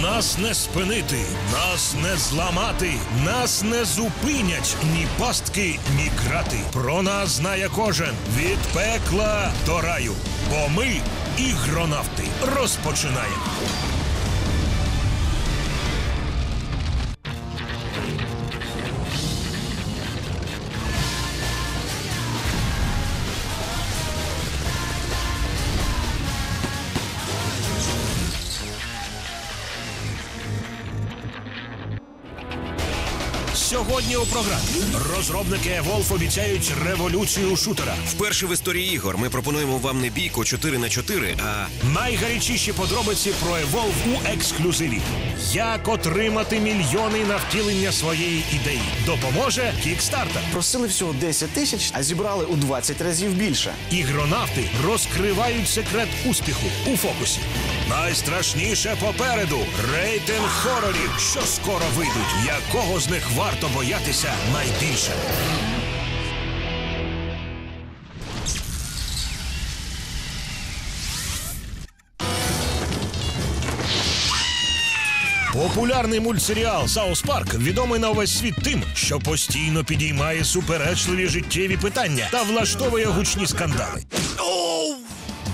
Нас не спинити, нас не зламати, нас не зупинять ні пастки, ні крати. Про нас знає кожен від пекла до раю. Бо ми ігронавти розпочинаємо. Сьогодні у програмі розробники Evolve обіцяють революцію шутера. Вперше в історії ігор ми пропонуємо вам не бійку 4 на 4 а Найгарячіші подробиці про Evolve у ексклюзиві. Як отримати мільйони на втілення своєї ідеї? Допоможе Кікстартер. Просили всього 10 тисяч, а зібрали у 20 разів більше. Ігронавти розкривають секрет успіху у фокусі. Найстрашніше попереду рейтинг хорорів, що скоро вийдуть. Якого з них варто боятися найбільше? Популярний мультсеріал Саус Парк відомий на увесь світ тим, що постійно підіймає суперечливі життєві питання та влаштовує гучні скандали.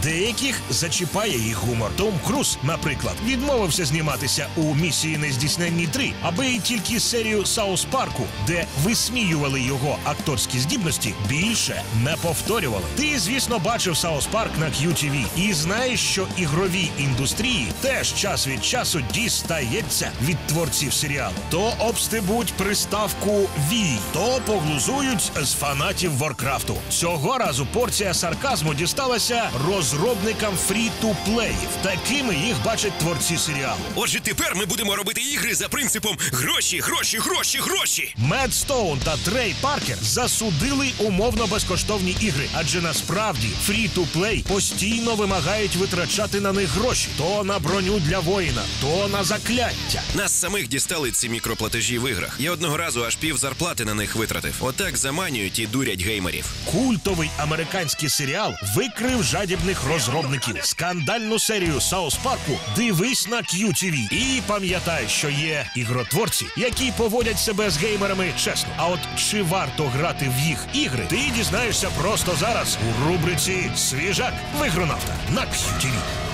Деяких зачіпає їх гумор. Том Круз, наприклад, відмовився зніматися у місії нездійсненні 3, аби тільки серію Саус Парку, де висміювали його акторські здібності, більше не повторювали. Ти, звісно, бачив Саус Парк на QTV і знаєш, що ігровій індустрії теж час від часу дістається від творців серіалу. То обстебуть приставку «Ві», то поглузують з фанатів Воркрафту. Цього разу порція сарказму дісталася розробникам фрі-ту-плеїв. Такими їх бачать творці серіалу. отже, тепер ми будемо робити ігри за принципом гроші, гроші, гроші, гроші. Мед Стоун та Трей Паркер засудили умовно безкоштовні ігри, адже насправді фрі-ту-плей постійно вимагають витрачати на них гроші то на броню для воїна, то на закляття. Нас самих дістали ці мікроплатежі в іграх. Я одного разу аж пів зарплати на них витратив. Отак заманюють і дурять геймерів. Культовий американський серіал викрив жадібних розробників. Скандальну серію Саус Парку дивись на QTV. І пам'ятай, що є ігротворці, які поводять себе з геймерами чесно. А от чи варто грати в їх ігри, ти дізнаєшся просто зараз у рубриці Свіжак вигронавта на QTV.